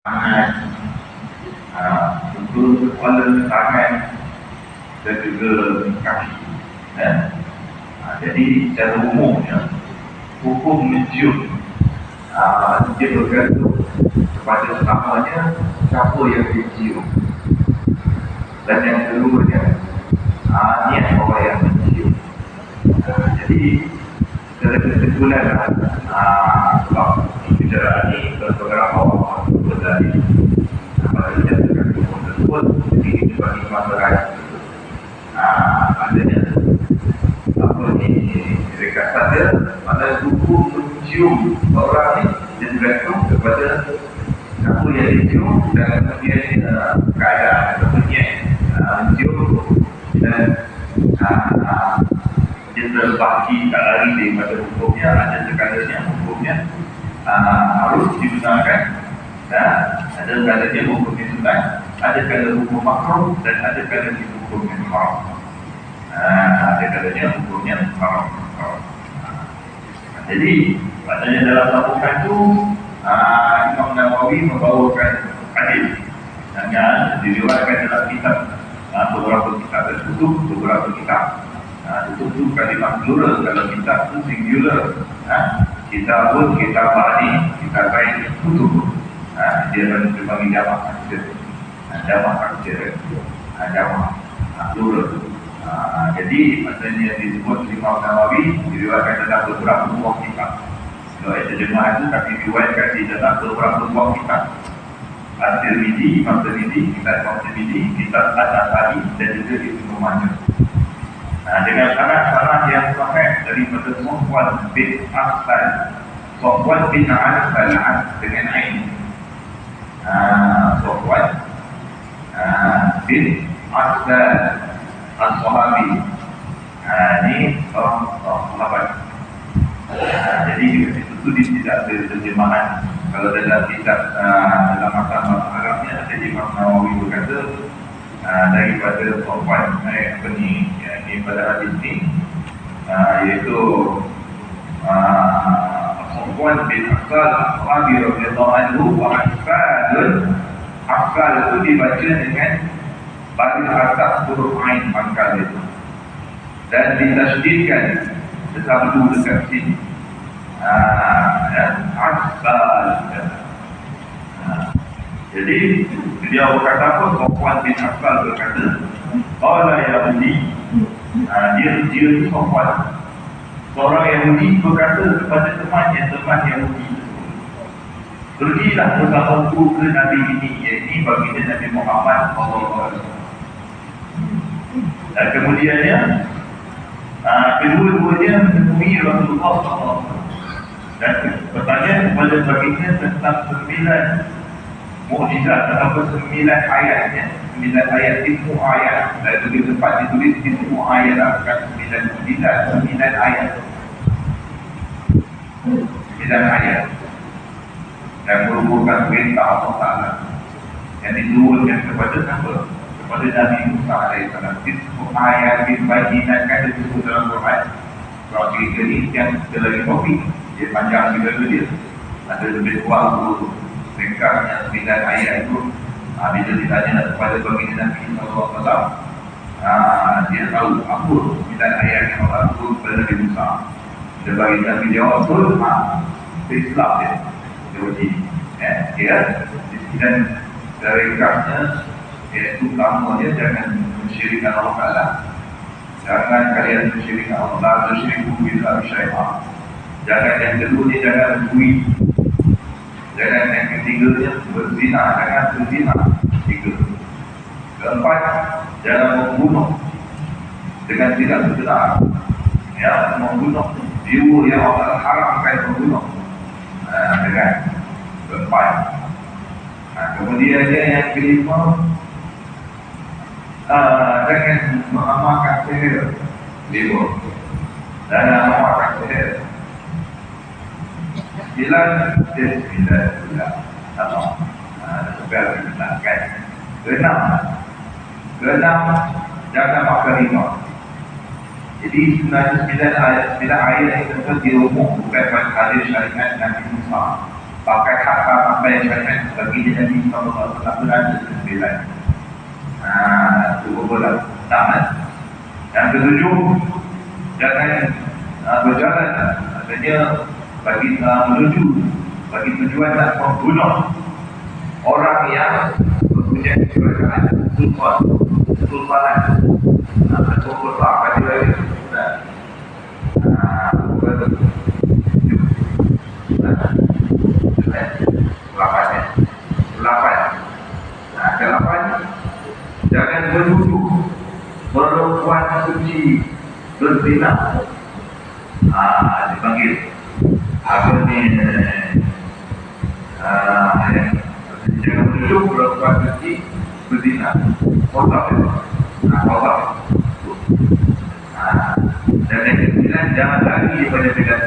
tangan, untuk kepala tangan dan juga kaki. Uh, jadi secara umumnya hukum mencium dia bergantung kepada selamanya siapa yang dicium dan yang keduanya uh, niat orang yang mencium. Uh, jadi secara kesimpulan uh, sebab bicara ini beberapa dari apa yang kita tersebut ini juga dimaksudkan adanya apa ni mereka saja pada buku mencium orang ni dan bergantung kepada apa yang dicium dan kemudian uh, keadaan kemudian uh, mencium dan uh, dia terbagi tak lari daripada hukumnya ada sekadanya hukumnya uh, harus digunakan dan ada kalanya hukum yang sunat ada kalanya hukum makruh dan ada kalanya hukum yang haram. Uh, ada kalanya hukum yang haram. Jadi maknanya dalam tabungan itu uh, Imam Nawawi membawakan hadis dengan diriwayatkan dalam kitab uh, beberapa kitab tertutup beberapa kitab. Itu kalimah plural kalau kitab itu singular kita pun kita bani kita baik tutup Dia akan dipanggil jamak takdir jamak takdir plural ha, jadi maksudnya disebut Imam Nawawi diriwayatkan dalam beberapa buah kitab kalau terjemahan itu tapi diriwayatkan di dalam beberapa buah kitab Al-Tirmidhi, Imam Tirmidhi, Kitab Imam Tirmidhi, Kitab Al-Nasari dan juga Ibn Majah. Nah, dengan syarat-syarat yang sahih daripada Sofwan bin Asal Sofwan bin Asal dengan Ain Sofwan bin Aslan Al-Sahabi. Ini orang sahabat. Jadi itu di tidak ada terjemahan. Kalau dalam kitab dalam masa Arabnya ada Imam Nawawi berkata daripada Sofwan eh, apa ni, pada hadis ni iaitu Sofwan bin Asal Rabi radhiyallahu anhu wa Asal Asal itu dibaca dengan baris atas huruf ain pangkal itu dan ditasydidkan sesambung dekat sini. Ah, ya, asal. Ah. Jadi dia berkata apa? Sofwan bin Asal berkata, Qala Yahudi, ah, dia dia Sofwan Seorang Yahudi berkata kepada temannya, teman Yahudi Pergilah bersamaku ke Nabi ini, iaitu baginda Nabi Muhammad SAW Dan kemudiannya uh, Kedua-duanya menemui Rasulullah SAW Dan bertanya kepada baginda tentang sembilan Mukjizat atau sembilan ayatnya Sembilan ayat, ilmu ayat. Dan juga tempat ditulis ilmu ayat Akan sembilan mukjizat, sembilan ayat Sembilan ayat. Dan merupakan perintah Allah Ta'ala. Yang diturunkan kepada siapa? Kepada Nabi Musa AS ayat dibaginakan disebut dalam Quran? Kalau cerita ni yang kita lagi kopi Dia panjang juga dia. Ada lebih kurang ringkasnya sembilan ayat itu ha, bila ditanya kepada baginda Nabi SAW ha, dia tahu apa sembilan ayat yang Allah turun kepada Nabi Musa dia bagi Nabi jawab betul ha, Islam dia dia uji eh, dia dan ringkasnya iaitu utamanya jangan mensyirikan Allah Ta'ala jangan kalian mensyirikan Allah Ta'ala mensyirikan bila syaitan jangan yang kedua dia jangan mensyirikan Jangan yang ketiganya berzina, jangan berzina. Tiga. Keempat, jangan membunuh dengan tidak benar. Ya, membunuh jiwa yang Allah haramkan membunuh. Nah, dengan keempat. Nah, kemudian dia yang kelima, uh, jangan mengamalkan sihir. Lima. Jangan mengamalkan sihir. Sembilan dan sembilan bulan Sama Sekarang kita kan Keenam Keenam Jangan makan lima Jadi sebenarnya sembilan ayat Sembilan ayat yang tersebut diumum Bukan pada hadis syarikat Nabi Musa pakai kata apa yang saya bagi dia Nabi Sallallahu Alaihi Wasallam berada di sembilan. Ah, itu boleh. Tamat. Yang ketujuh, jangan uh, berjalan artinya bagi uh, menuju bagi tujuan nak membunuh orang yang kerajaan sultan sultanan uh, atau kota pada lagi uh, ya. Jangan menuduh perempuan suci berzina. Ah, dipanggil apa ni? Ah, ya. Menuduh perempuan suci berzina. Kotak. Nah, kotak. Ah, dan yang kesembilan jangan lagi daripada pegang